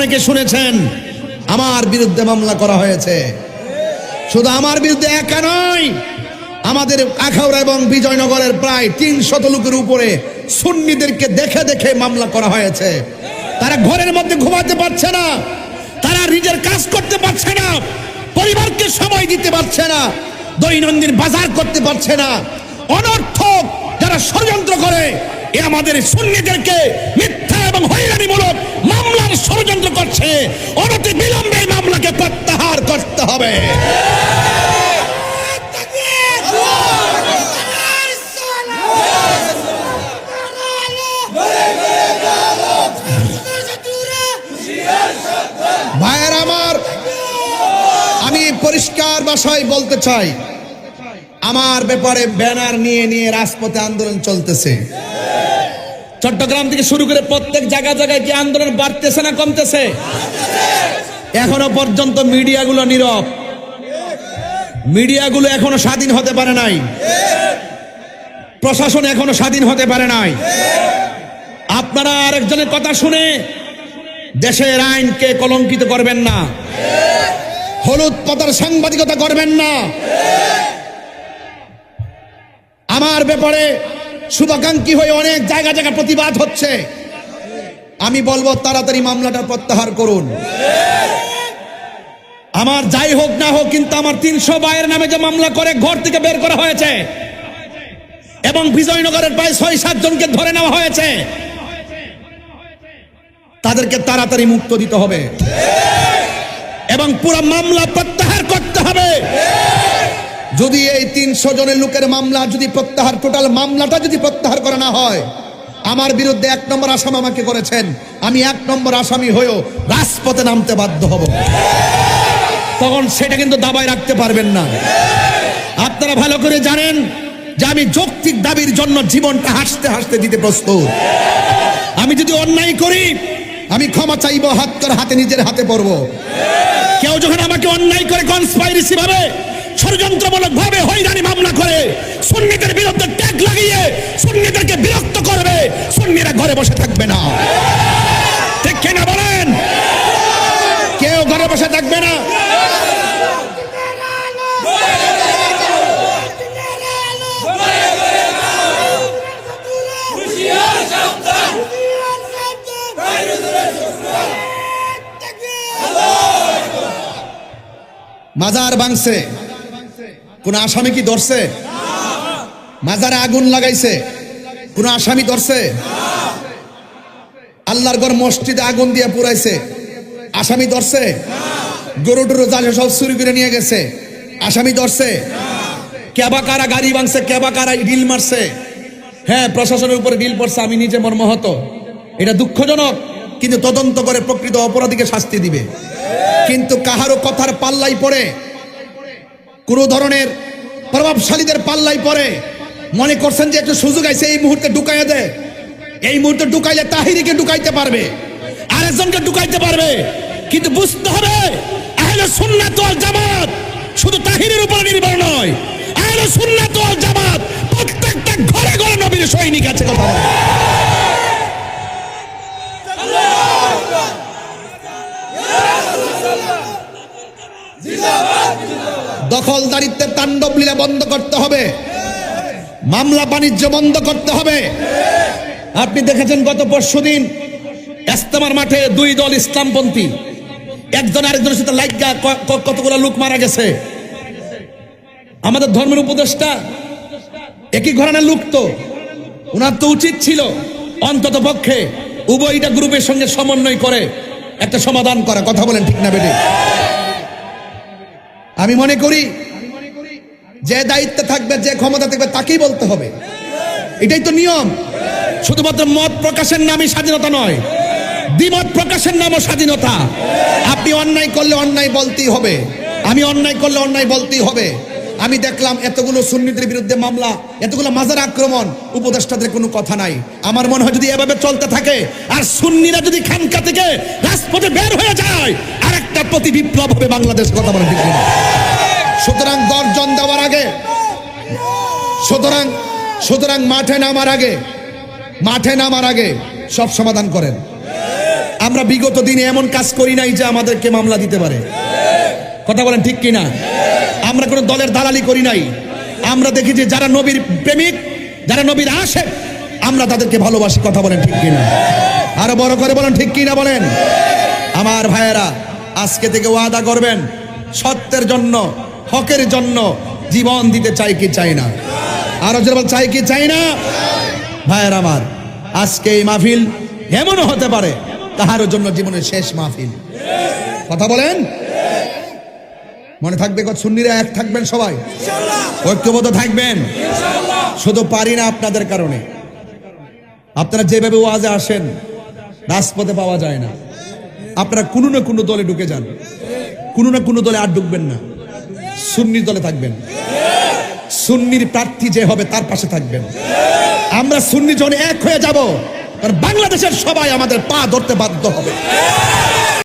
অনেকে শুনেছেন, আমার বিরুদ্ধে মামলা করা হয়েছে। শুধু আমার বিরুদ্ধে একা নয়, আমাদের আখাউড়া এবং বিজয়নগরের প্রায় তিন শত লোকের উপরে সুন্নিদেরকে দেখে দেখে মামলা করা হয়েছে। তারা ঘরের মধ্যে ঘুমাতে পারছে না, তারা নিজের কাজ করতে পারছে না, পরিবারকে সময় দিতে পারছে না, দৈনন্দিন বাজার করতে পারছে না। অনর্থক যারা ষড়যন্ত্র করে, এ আমাদের সুন্নিদেরকে মিথ্যা এবং হয়রানিমূলক মামলার ষড়যন্ত্র করছে। অনতি বিলম্বে মামলাকে প্রত্যাহার করতে হবে। ভাইয়ের আমার, আমি পরিষ্কার ভাষায় বলতে চাই, আমার ব্যাপারে ব্যানার নিয়ে নিয়ে রাজপথে আন্দোলন চলতেছে। চট্টগ্রাম থেকে শুরু করে প্রত্যেক জায়গা জায়গায় কি আন্দোলন বাড়তেছে না কমতেছে, এখনও পর্যন্ত মিডিয়াগুলো নীরব। মিডিয়াগুলো এখনও স্বাধীন হতে পারে নাই। প্রশাসন এখনও স্বাধীন হতে পারে নাই। আপনারা আরেকজনের কথা শুনে দেশের আইনকে কলঙ্কিত করবেন না। হলুদ পতার সাংবাদিকতা করবেন না। আমার ব্যাপারে শুভাকাঙ্ক্ষী হয়ে অনেক জায়গা জায়গা প্রতিবাদ হচ্ছে। আমি বলব তাড়াতাড়ি মামলাটা প্রত্যাহার করুন। আমার যাই হোক না হোক, কিন্তু আমার তিনশো বাইয়ের নামে যে মামলা করে ঘর থেকে বের করা হয়েছে, এবং বিজয়নগরের প্রায় ছয়, সাত জনকে ধরে নেওয়া হয়েছে, তাদেরকে তাড়াতাড়ি মুক্ত দিতে হবে। এবং পুরো মামলা প্রত্যাহার করতে হবে। যদি এই তিনশো জনের লোকের মামলা যদি প্রত্যাহার, টোটাল মামলাটা যদি প্রত্যাহার করা না হয়, আমার বিরুদ্ধে এক নম্বর আসামি আমাকে করেছেন। আমি এক নম্বর আসামি হয়েও রাজপথে নামতে বাধ্য হব। তখন সেটা কিন্তু দাবায় রাখতে পারবেন না। আপনারা ভালো করে জানেন যে আমি যৌক্তিক দাবির জন্য জীবনটা হাসতে হাসতে দিতে প্রস্তুত। আমি যদি অন্যায় করি, আমি ক্ষমা চাইব, হাত হাতে, নিজের হাতে পড়ব। কেউ যখন আমাকে অন্যায় করে কনস্পাইরেসি ভাবে ষড়যন্ত্রমূলক ভাবে হয়রানি মামলা করে, সুন্নিদের বিরুদ্ধে ট্যাগ লাগিয়ে সুন্নিদেরকে বিরক্ত করবে, সুন্নিরা ঘরে বসে থাকবে না। ঠিক কিনা বলেন? কেউ ঘরে বসে থাকবে না? মাজার ভাঙছে। কোন আসামি কি ধরছে? মাজারে আগুন লাগাইছে। কোন আসামি ধরছে? আল্লাহর ঘর মসজিদে আগুন দিয়ে পুরাইছে। আসামি ধরছে? গরু টরু জালে সব চুরি করে নিয়ে গেছে। আসামি ধরছে? কেবা কারা গাড়ি ভাঙছে, কেবা কারা ডিল মারছে? হ্যাঁ প্রশাসনের উপরে ডিল পড়ছে, আমি নিজে মর্মাহত। এটা দুঃখজনক, কিন্তু তদন্ত করে প্রকৃত অপরাধীকে শাস্তি দিবে। কিন্তু কাহারও কথার পাল্লাই পড়ে কোনো ধরনের প্রভাবশালীদের পাল্লাই পরে মনে করছেন যে একটু সুযোগ আছে, এই মুহূর্তে ঢুকাইয়া দে। এই মুহূর্তে ঢুকাইলে তাহিরিকে ঢুকাইতে পারবে, আরেকজনকে ঢুকাইতে পারবে। কিন্তু বুঝতে হবে, আহলে সুন্নাত ওয়াল জামাত শুধু তাহিরের উপরে নির্ভর নয়, আহলে সুন্নাত ওয়াল জামাত প্রত্যেকটা ঘরে ঘরে নবীর সৈনিক আছে কথা বলে। দখলদারিত্বের তাণ্ডব লীলা বন্ধ করতে হবে। মামলা বাণিজ্য বন্ধ করতে হবে। আপনি দেখেছেন গত পরশু দিন এস্তেমার মাঠে দুই দল ইসলামপন্থী। একজন আরেকজনের সাথে লাইগা কতগুলো লোক মারা গেছে। আমাদের ধর্মের উপদেষ্টা একই ঘরানার লোক তো। ওনার তো উচিত ছিল অন্তত পক্ষে উভয়টা গ্রুপের সঙ্গে সমন্বয় করে একটা সমাধান করা। কথা বলেন ঠিক না বেটে আমি মনে করি যে দায়িত্বে থাকবে, যে ক্ষমতা থাকবে, তাকেই বলতে হবে। এটাই তো নিয়ম। শুধুমাত্র মত প্রকাশের নামই স্বাধীনতা নয়। দ্বিমত প্রকাশের নামও স্বাধীনতা। আপনি অন্যায় করলে অন্যায় বলতেই হবে। আমি অন্যায় করলে অন্যায় বলতেই হবে। আমি দেখলাম এতগুলো সুন্নিদের বিরুদ্ধে মামলা, এতগুলো মাজার আক্রমণ। উপদেষ্টাদের কোনো কথা নাই। আমার মনে হয় যদি এভাবে চলতে থাকে, আর সুন্নিরা যদি খানকা থেকে রাজপথে বের হয়ে যায় একটা প্রতি বিপ্লব হবে বাংলাদেশ, কথা বলে ঠিক সুতরাং গর্জন দেওয়ার আগে, সুতরাং সুতরাং মাঠে নামার আগে, মাঠে নামার আগে সব সমাধান করেন। আমরা বিগত দিনে এমন কাজ করি নাই যে আমাদেরকে মামলা দিতে পারে। কথা বলেন ঠিক কিনা? আমরা কোনো দলের দালালি করি নাই। আমরা দেখি যে যারা নবীর প্রেমিক, যারা নবীর আসে আমরা তাদেরকে ভালোবাসি, কথা বলেন ঠিক কিনা? আরও বড় করে বলেন ঠিক কিনা বলেন? আমার ভাইয়েরা আজকে থেকে ওয়াদা করবেন, সত্যের জন্য, হকের জন্য জীবন দিতে চাই কি চাই না? আরও যেরকম চাই কি চাই না? ভাইয়ের আমার, আজকে এই মাহফিল এমনও হতে পারে, তাহার জন্য জীবনের শেষ মাহফিল। কথা বলেন? মনে থাকবে সুন্নিরা এক থাকবেন সবাই? ঐক্যবদ্ধ থাকবেন? শুধু পারি না আপনাদের কারণে। আপনারা যেভাবে ওয়াজে আসেন, রাজপথে পাওয়া যায় না। আপনারা কোনো না কোনো দলে ঢুকে যান। কোনো না কোনো দলে আর ঢুকবেন না। সুন্নির দলে থাকবেন। সুন্নির প্রার্থী যে হবে তার পাশে থাকবেন। আমরা সুন্নি জন এক হয়ে যাব। কারণ বাংলাদেশের সবাই আমাদের পা ধরতে বাধ্য হবে।